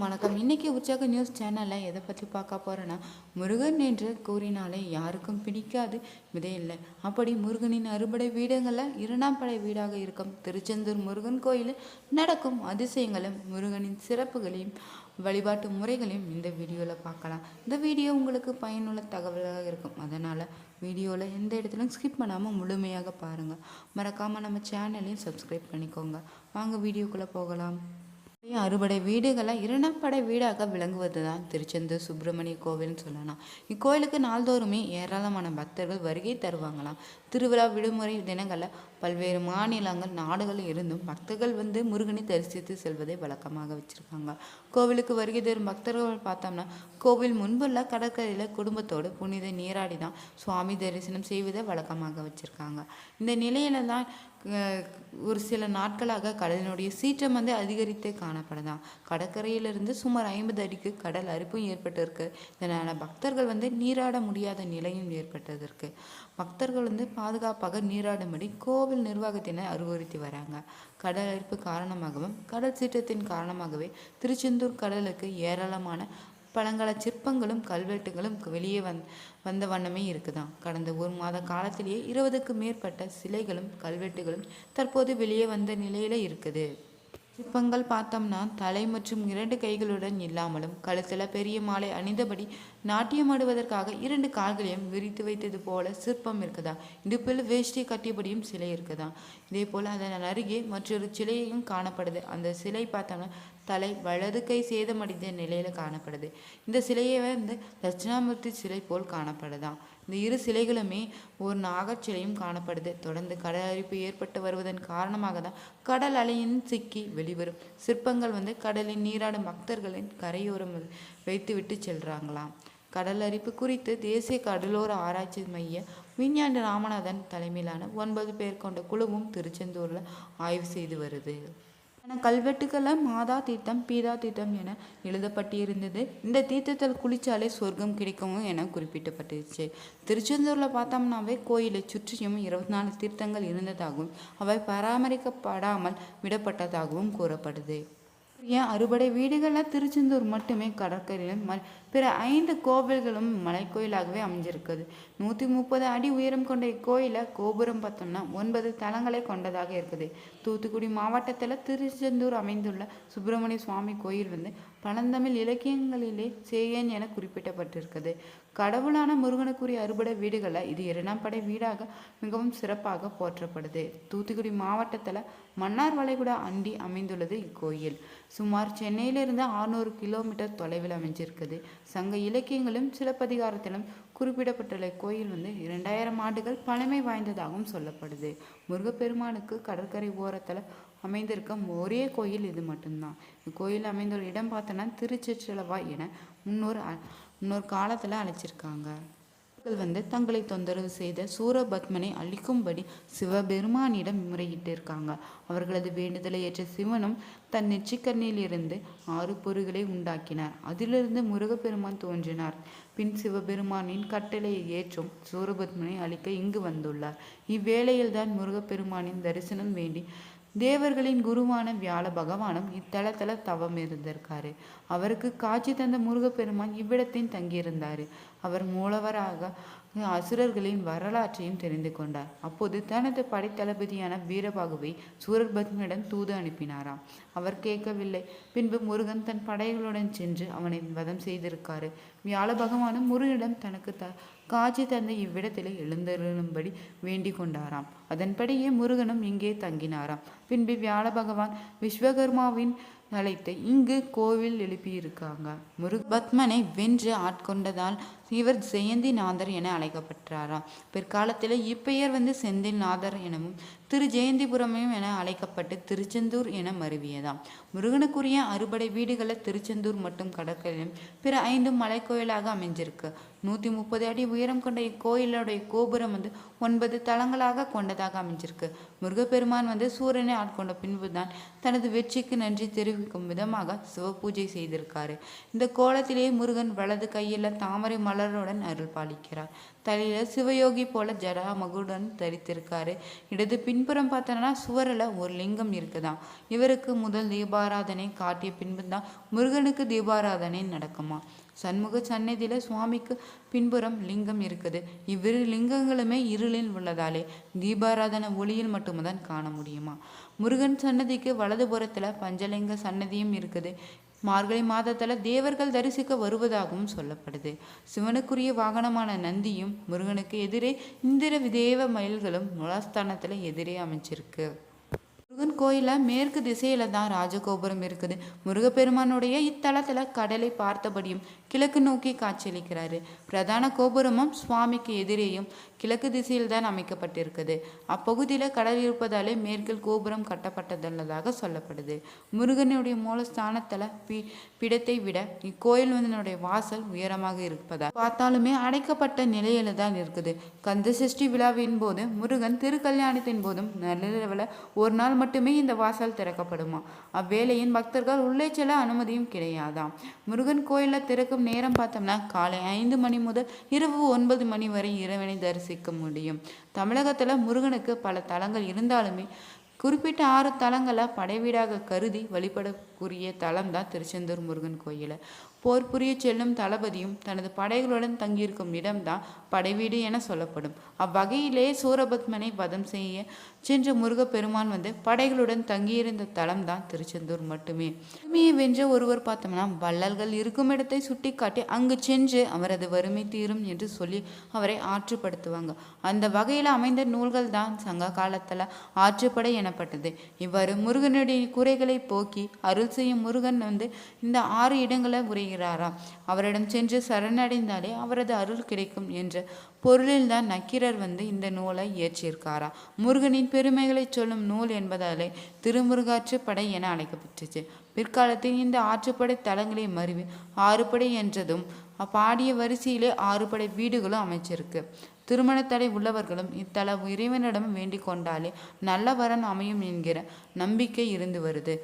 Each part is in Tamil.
வணக்கம். இன்னைக்கு உற்சாக நியூஸ் சேனலில் எதை பற்றி பார்க்க போகிறேன்னா முருகன் என்று கூறினாலே யாருக்கும் பிடிக்காது விதை இல்லை. அப்படி முருகனின் அறுபடை வீடுகளில் இரண்டாம் படை வீடாக இருக்கும் திருச்செந்தூர் முருகன் கோயிலில் நடக்கும் அதிசயங்களும் முருகனின் சிறப்புகளையும் வழிபாட்டு முறைகளையும் இந்த வீடியோவில் பார்க்கலாம். இந்த வீடியோ உங்களுக்கு பயனுள்ள தகவலாக இருக்கும். அதனால் வீடியோவில் எந்த இடத்துலையும் ஸ்கிப் பண்ணாமல் முழுமையாக பாருங்கள் மறக்காமல் நம்ம சேனலையும் சப்ஸ்கிரைப் பண்ணிக்கோங்க. வாங்க வீடியோக்குள்ளே போகலாம். அறுபடை வீடுகளை இரண்டாம் படை வீடாக விளங்குவது தான் திருச்செந்தூர் சுப்பிரமணிய கோவில்னு சொல்லலாம். இக்கோயிலுக்கு நாள்தோறுமே ஏராளமான பக்தர்கள் வருகை தருவாங்களாம். திருவிழா விடுமுறை தினங்களில் பல்வேறு மாநிலங்கள் நாடுகளில் இருந்தும் பக்தர்கள் வந்து முருகனை தரிசித்து செல்வதை வழக்கமாக வச்சுருக்காங்க. கோவிலுக்கு வருகை தரும் பக்தர்கள் பார்த்தோம்னா கோவில் முன்புள்ள கடற்கரையில் குடும்பத்தோடு புனித நீராடி தான் சுவாமி தரிசனம் செய்வதை வழக்கமாக வச்சுருக்காங்க. இந்த நிலையில தான் ஒரு சில நாட்களாக கடலினுடைய சீற்றம் வந்து அதிகரித்தே காணப்படலாம் கடற்கரையிலிருந்து சுமார் ஐம்பது அடிக்கு கடல் அரிப்பும் ஏற்பட்டிருக்கு. இதனால் பக்தர்கள் வந்து நீராட முடியாத நிலையும் ஏற்பட்டதற்கு பக்தர்கள் வந்து பாதுகாப்பாக நீராடும்படி கோவில் நிர்வாகத்தினர் அறிவுறுத்தி வராங்க. கடல் அரிப்பு காரணமாகவும் கடல் சீற்றத்தின் காரணமாகவே திருச்செந்தூர் கடலுக்கு ஏராளமான பழங்கால சிற்பங்களும் கல்வெட்டுகளும் வெளியே வந் வந்த வண்ணமே இருக்குதான் கடந்த ஒரு மாத காலத்திலேயே இருபதுக்கு மேற்பட்ட சிலைகளும் கல்வெட்டுகளும் தற்போது வெளியே வந்த நிலையில இருக்குது. சிற்பங்கள் பார்த்தோம்னா தலை மற்றும் இரண்டு கைகளுடன் இல்லாமலும் கழுத்தில் பெரிய மாலை அணிந்தபடி நாட்டியமாடுவதற்காக இரண்டு கால்களையும் விரித்து வைத்தது போல சிற்பம் இருக்குதா? இடுப்பில் வேஷ்டி கட்டியபடியும் சிலை இருக்குதா? இதே போல் அதன் அருகே மற்றொரு சிலையும் காணப்படுது. அந்த சிலை பார்த்தோம்னா தலை வலது கை சேதமடைந்த நிலையில் காணப்படுது. இந்த சிலையை வந்து தட்சிணாமூர்த்தி சிலை போல் காணப்படுதாம் இந்த இரு சிலைகளுமே ஒரு நாகச்சிலையும் காணப்படுது. தொடர்ந்து கடல் அரிப்பு ஏற்பட்டு வருவதன் காரணமாக தான் கடல் அலையின் சிக்கி வெளிவரும். சிற்பங்கள் வந்து கடலின் நீராடும் பக்தர்களின் கரையோரம் வைத்துவிட்டு செல்றாங்களாம். கடல் அரிப்பு குறித்து தேசிய கடலோர ஆராய்ச்சி மைய விஞ்ஞானி ராமநாதன் தலைமையிலான ஒன்பது பேர் கொண்ட குழுவும் திருச்செந்தூரில் ஆய்வு செய்து வருது. ஆனா கல்வெட்டுக்களில் மாதா தீர்த்தம் பீதா தீர்த்தம் என எழுதப்பட்டிருந்தது. இந்த தீர்த்தத்தில் குளிச்சாலே சொர்க்கம் கிடைக்கும் என குறிப்பிட்டப்பட்டுச்சு திருச்செந்தூரில் பார்த்தோம்னாவே கோயிலை சுற்றியும் இருபத்தி நாலு தீர்த்தங்கள் இருந்ததாகவும் அவை பராமரிக்கப்படாமல் விடப்பட்டதாகவும் கூறப்படுது. ஏன்? அறுபடை வீடுகளில் திருச்செந்தூர் மட்டுமே கடற்கரையிலும் ம- பிற ஐந்து கோவில்களும் மலைக்கோயிலாகவே அமைஞ்சிருக்குது. நூற்றி முப்பது அடி உயரம் கொண்ட இக்கோயிலை கோபுரம் பார்த்தோம்னா ஒன்பது தலங்களை கொண்டதாக இருக்குது. தூத்துக்குடி மாவட்டத்தில் திருச்செந்தூர் அமைந்துள்ள சுப்பிரமணிய சுவாமி கோயில் வந்து பழந்தமிழ் இலக்கியங்களிலே சேயன் என குறிப்பிடப்பட்டிருக்குது கடவுளான முருகனுக்குரிய அறுபடை வீடுகளில் இது இரண்டாம் படை வீடாக மிகவும் சிறப்பாக போற்றப்படுது. தூத்துக்குடி மாவட்டத்தில் மன்னார் வளைகுடா அண்டி அமைந்துள்ளது இக்கோயில். சுமார் சென்னையிலிருந்து 600 கிலோமீட்டர் தொலைவில் அமைஞ்சிருக்குது. சங்க இலக்கியங்களும் சிலப்பதிகாரத்திலும் குறிப்பிடப்பட்டுள்ள கோயில் வந்து இரண்டாயிரம் ஆண்டுகள் பழமை வாய்ந்ததாகவும் சொல்லப்படுது. முருகப்பெருமானுக்கு கடற்கரை ஓரத்தில் அமைந்திருக்கும் ஒரே கோயில் இது மட்டும்தான். இக்கோயில் அமைந்துள்ள இடம் பார்த்தோன்னா திருச்சிற்றலவா என முன்னோர் அ- காலத்தில் அழைச்சிருக்காங்க. மக்கள் வந்து தங்களை தொந்தரவு செய்த சூரபத்மனை அழிக்கும்படி சிவபெருமானிடம் முறையிட்டிருக்காங்க. அவர்களது வேண்டுதலை ஏற்ற சிவனும் தன் நெச்சிக்கண்ணிலிருந்து ஆறு பொருள்களை உண்டாக்கினார். அதிலிருந்து முருகப்பெருமான் தோன்றினார். பின் சிவபெருமானின் கட்டளையை ஏற்றும் சூரபத்மனை அழிக்க இங்கு வந்துள்ளார். இவ்வேளையில்தான் முருகப்பெருமானின் தரிசனம் வேண்டி தேவர்களின் குருவான வியாழ பகவானும் இத்தலத்துல தவம் இருந்திருக்காரு. அவருக்கு காட்சி தந்த முருகப்பெருமான் இவ்விடத்தில் தங்கியிருந்தாரு. அவர் மூலவராக அசுரர்களின் வரலாற்றையும் தெரிந்து கொண்டார். அப்போது தனது படைத்தளபதியான வீரபாகுவை சூரபத்மனிடம் தூது அனுப்பினாராம். அவர் கேட்கவில்லை. பின்பு முருகன் தன் படைகளுடன் சென்று அவனை வதம் செய்திருக்காரு. வியாழ பகவானும் முருகனிடம் தனக்கு த காட்சி தந்த இவ்விடத்திலே எழுந்தருளும்படி வேண்டிக் கொண்டாராம். அதன்படியே முருகனும் இங்கே தங்கினாராம். பின்பு வியாழ பகவான் விஸ்வகர்மாவின் அழைத்து இங்கு கோவில் எழுப்பியிருக்காங்க. முருகபத்மனை வென்று ஆட்கொண்டதால் இவர் ஜெயந்தி நாதர் என அழைக்கப்பட்டாராம். பிற்காலத்தில் இப்பெயர் வந்து செந்தில் நாதர் எனவும் திரு ஜெயந்திபுரமும் என அழைக்கப்பட்டு திருச்செந்தூர் என மருவியதாம். முருகனுக்குரிய அறுபடை வீடுகளை திருச்செந்தூர் மற்றும் கடற்கரையிலும் பிற ஐந்தும் மலைக்கோயிலாக அமைஞ்சிருக்கு. நூற்றி முப்பது அடி உயரம் கொண்ட இக்கோயிலுடைய கோபுரம் வந்து ஒன்பது தளங்களாக கொண்டதாக அமைஞ்சிருக்கு. முருகப்பெருமான் வந்து சூரியனை ஆட்கொண்ட பின்புதான் தனது வெற்றிக்கு நன்றி தெரிவிக்கும் விதமாக சிவபூஜை செய்திருக்காரு. இந்த கோலத்திலேயே முருகன் வலது கையில் தாமரை மலருடன் அருள் பாலிக்கிறார். தலையில சிவயோகி போல ஜடா மகுடன் தரித்திருக்காரு. இடது பின்புறம் பார்த்தோன்னா சுவரில் ஒரு லிங்கம் இருக்குதாம். இவருக்கு முதல் தீபாராதனை காட்டிய பின்பு தான் முருகனுக்கு தீபாராதனை நடக்குமா சண்முக சன்னதியில் சுவாமிக்கு பின்புறம் லிங்கம் இருக்குது. இவ்விரு லிங்கங்களுமே இருளில் உள்ளதாலே தீபாராதன ஒளியில் மட்டும்தான் காண முடியுமா? முருகன் சன்னதிக்கு வலதுபுறத்துல பஞ்சலிங்க சன்னதியும் இருக்குது. மார்கழி மாதத்தில் தேவர்கள் தரிசிக்க வருவதாகவும் சொல்லப்படுது. சிவனுக்குரிய வாகனமான நந்தியும் முருகனுக்கு எதிரே இந்திர விதேவ மயில்களும் முலாஸ்தானத்தில் எதிரே அமைச்சிருக்கு முருகன் கோயில மேற்கு திசையில தான் ராஜகோபுரம் இருக்குது. முருகப்பெருமானுடைய இத்தலத்துல கடலை பார்த்தபடியும் கிழக்கு நோக்கி காட்சியளிக்கிறாரு. பிரதான கோபுரமும் சுவாமிக்கு எதிரேயும் கிழக்கு திசையில் தான் அமைக்கப்பட்டிருக்குது. அப்பகுதியில கடல் இருப்பதாலே மேற்கில் கோபுரம் கட்டப்பட்டதுள்ளதாக சொல்லப்படுது. முருகனுடைய மூலஸ்தானத்துல பி பிடத்தை விட இக்கோயில் வந்தனுடைய வாசல் உயரமாக இருப்பதால் பார்த்தாலுமே அடைக்கப்பட்ட நிலையில தான் இருக்குது. கந்த சஷ்டி விழாவின் போது முருகன் திருக்கல்யாணத்தின் போதும் நள்ளிரவில் ஒரு நாள் மட்டுமே இந்த வாசல் திறக்கப்படுமா? அவ்வேளையின் பக்தர்கள் உள்ளே செல்ல அனுமதியும் கிடையாதாம். முருகன் கோயிலில் திறக்கும் நேரம் பார்த்தோம்னா காலை ஐந்து மணி முதல் இரவு ஒன்பது மணி வரை இறைவனை தரிசிக்க முடியும். தமிழகத்தில் முருகனுக்கு பல தலங்கள் இருந்தாலுமே குறிப்பிட்ட ஆறு தலங்களை படைவீடாக கருதி உரிய தலம் தான் திருச்செந்தூர் முருகன் கோயில். போர் புரிய செல்லும் தளபதியும் தனது படைகளுடன் தங்கியிருக்கும் இடம்தான் படைவீடு என சொல்லப்படும். அவ்வகையிலே சூரபத்மனை வதம் செய்ய சென்ற முருகப்பெருமான் வந்து படைகளுடன் தங்கியிருந்த தலம் தான் திருச்செந்தூர் மட்டுமே. வறுமையை வென்ற ஒருவர் பார்த்தோம்னா வள்ளல்கள் இருக்கும் இடத்தை சுட்டி காட்டி அங்கு சென்று அவரது வறுமை தீரும் என்று சொல்லி அவரை ஆற்றுப்படுத்துவாங்க. அந்த வகையில் அமைந்த நூல்கள் தான் சங்க காலத்தில் ஆற்றுப்படை எனப்பட்டது. இவ்வாறு முருகனுடைய குறைகளை போக்கி அருள் செய்யும் முருகன் வந்து இந்த ஆறு இடங்களை உரைகிறாராம் அவரிடம் சென்று சரணடைந்தாலே அவரது அருள் கிடைக்கும் என்ற பொருளில்தான் நக்கீரர் வந்து இந்த நூலை இயற்றியிருக்காரா? முருகனின் பெருமைகளை சொல்லும் நூல் என்பதாலே திருமுருகாற்றுப்படை என அழைக்கப்பட்டுச்சு. பிற்காலத்தில் இந்த ஆற்றுப்படை தலங்களை மருவி ஆறுபடை என்றதும் பாடிய வரிசையிலே ஆறுபடை வீடுகளும் அமைச்சிருக்கு. திருமணத்தடை உள்ளவர்களும் இத்தல இறைவனிடம் வேண்டிக் கொண்டாலே நல்ல வரன் அமையும் என்கிற நம்பிக்கை இருந்து வருது.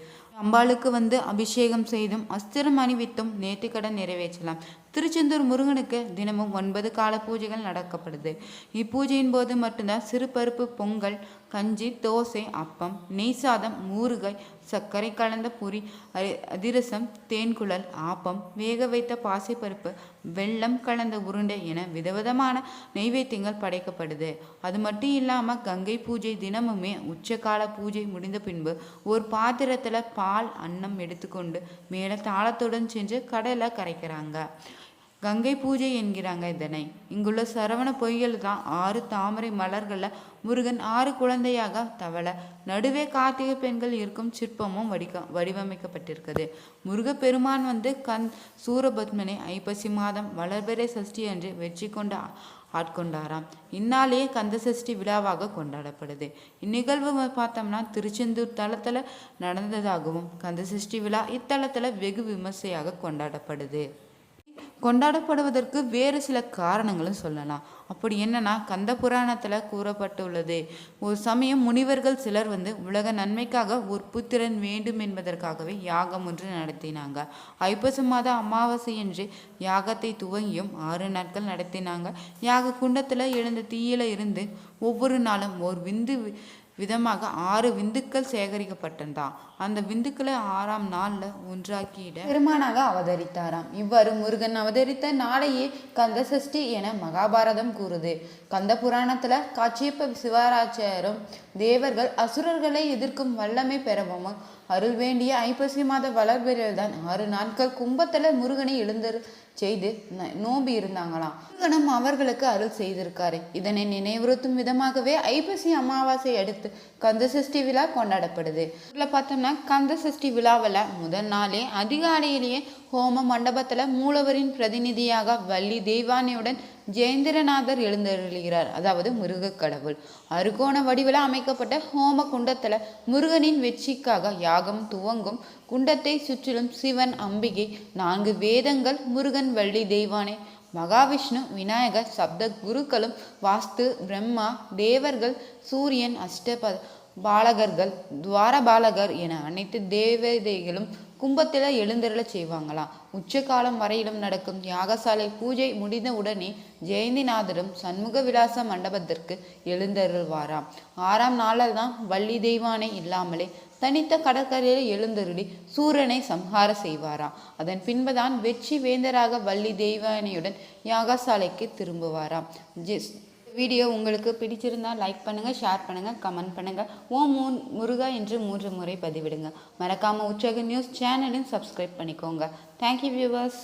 அம்பாளுக்கு வந்து அபிஷேகம் செய்தும் அஸ்திரம் அணிவித்தும் நேர்த்திக்கடன் நிறைவேற்றலாம். திருச்செந்தூர் முருகனுக்கு தினமும் ஒன்பது கால பூஜைகள் நடக்கப்படுது. இப்பூஜையின் போது மட்டும்தான் சிறுபருப்பு பொங்கல் கஞ்சி தோசை அப்பம் நெய் சாதம் ஊறுகாய் சர்க்கரை கலந்த பொரி அரி- அதிரசம் தேன்குழல் ஆப்பம் வேக வைத்த பாசிப்பருப்பு வெள்ளம் கலந்த உருண்டை என விதவிதமான நெய்வேத்தியங்கள் படைக்கப்படுது. அது மட்டும் இல்லாமல் கங்கை பூஜை தினமுமே உச்சகால பூஜை முடிந்த பின்பு ஒரு பாத்திரத்தில் பால் அன்னம் எடுத்துக்கொண்டு மேலே தாளத்துடன் சென்று கடலை கரைக்கிறாங்க. கங்கை பூஜை என்கிறாங்க இதனை. இங்குள்ள சரவண பொய்கள் தான் ஆறு தாமரை மலர்களில் முருகன் ஆறு குழந்தையாக தவள. நடுவே கார்த்திகை பெண்கள் இருக்கும் சிற்பமும் வடிக்க வடிவமைக்கப்பட்டிருக்குது. முருகப்பெருமான் வந்து கந் சூரபத்மனை ஐப்பசி மாதம் வளர்பிறை சஷ்டி அன்று வெற்றி கொண்டு ஆட்கொண்டாராம். இந்நாளே கந்த சஷ்டி விழாவாக கொண்டாடப்படுது. இந்நிகழ்வு பார்த்தோம்னா திருச்செந்தூர் தளத்தில் நடந்ததாகவும் கந்த சஷ்டி விழா இத்தலத்தில் வெகு விமர்சையாக கொண்டாடப்படுது. கொண்டாடப்படுவதற்கு வேறு சில காரணங்களும் சொல்லலாம். அப்படி என்னன்னா கந்த புராணத்தில் கூறப்பட்டுள்ளது ஒரு சமயம் முனிவர்கள் சிலர் வந்து உலக நன்மைக்காக ஒரு புத்திரன் வேண்டும் என்பதற்காகவே யாகம் ஒன்று நடத்தினாங்க. ஐப்பசி மாத அமாவாசை என்று யாகத்தை துவங்கியும் ஆறு நாட்கள் நடத்தினாங்க. யாக குண்டத்தில் எழுந்த தீயில இருந்து ஒவ்வொரு நாளும் ஒரு விந்து விதமாக ஆறு விந்துக்கள் சேகரிக்கப்பட்டிருந்தான் அந்த விந்துக்களை ஆறாம் நாள்ல ஒன்றாக்கிட பெருமானாக அவதரித்தாராம். இவ்வாறு முருகன் அவதரித்த நாளையே கந்த சஷ்டி என மகாபாரதம் கூறுது. கந்த புராணத்துல காட்சியப்ப சிவராச்சாரும் தேவர்கள் அசுரர்களை எதிர்க்கும் வல்லமை பெறவும் அருள் வேண்டிய ஐப்பசி மாத வளர்பிறையில் தான் ஆறு நாட்கள் கும்பத்தில் முருகனை எழுந்தரு செய்து நோம்பி இருந்தாங்களாம். முருகனும் அவர்களுக்கு அருள் செய்திருக்காரு. இதனை நினைவுறுத்தும் விதமாகவே ஐப்பசி அமாவாசை அடுத்து கந்த சஷ்டி விழா கொண்டாடப்படுது. இதில் பார்த்தோம்னா கந்த சஷ்டி விழாவில் முதல் நாளே அதிகாலையிலேயே ஹோம மண்டபத்தில் மூலவரின் பிரதிநிதியாக வள்ளி தெய்வானியுடன் ஜெயந்திரநாதர் எழுந்தருளுகிறார். அதாவது முருகக் கடவுள். அருகோண வடிவில் அமைக்கப்பட்ட ஹோம குண்டத்தில் முருகனின் வெற்றிக்காக யாகம் துவங்கும் குண்டத்தை சுற்றிலும் சிவன் அம்பிகை நான்கு வேதங்கள் முருகன் வள்ளி தெய்வானை மகாவிஷ்ணு விநாயகர் சப்த குருக்களும் வாஸ்து பிரம்மா தேவர்கள் சூரியன் அஷ்டப பாலகர்கள் துவாரபாலகர் என அனைத்து தேவதைகளும் கும்பத்தில் எழுந்தருளச் செய்வாங்களாம். உச்சகாலம் வரையிலும் நடக்கும் யாகசாலை பூஜை முடிந்த உடனே ஜெயந்திநாதரும் சண்முக விலாச மண்டபத்திற்கு எழுந்தருள்வாராம். ஆறாம் நாளில் தான் வள்ளி தெய்வானை இல்லாமலே தனித்த கடற்கரையில் எழுந்தருளி சூரனை சம்ஹார செய்வாராம். அதன் பின்புதான் வெற்றி வேந்தராக வள்ளி தெய்வானையுடன் யாகசாலைக்கு திரும்புவாராம். ஜெஸ் வீடியோ உங்களுக்கு பிடிச்சிருந்தால் லைக் பண்ணுங்கள் ஷேர் பண்ணுங்கள் கமெண்ட் பண்ணுங்கள் ஓ மூ முருகா என்று மூன்று முறை பதிவிடுங்க. மறக்காமல் உற்சாக நியூஸ் சேனலையும் சப்ஸ்கிரைப் பண்ணிக்கோங்க. Thank you viewers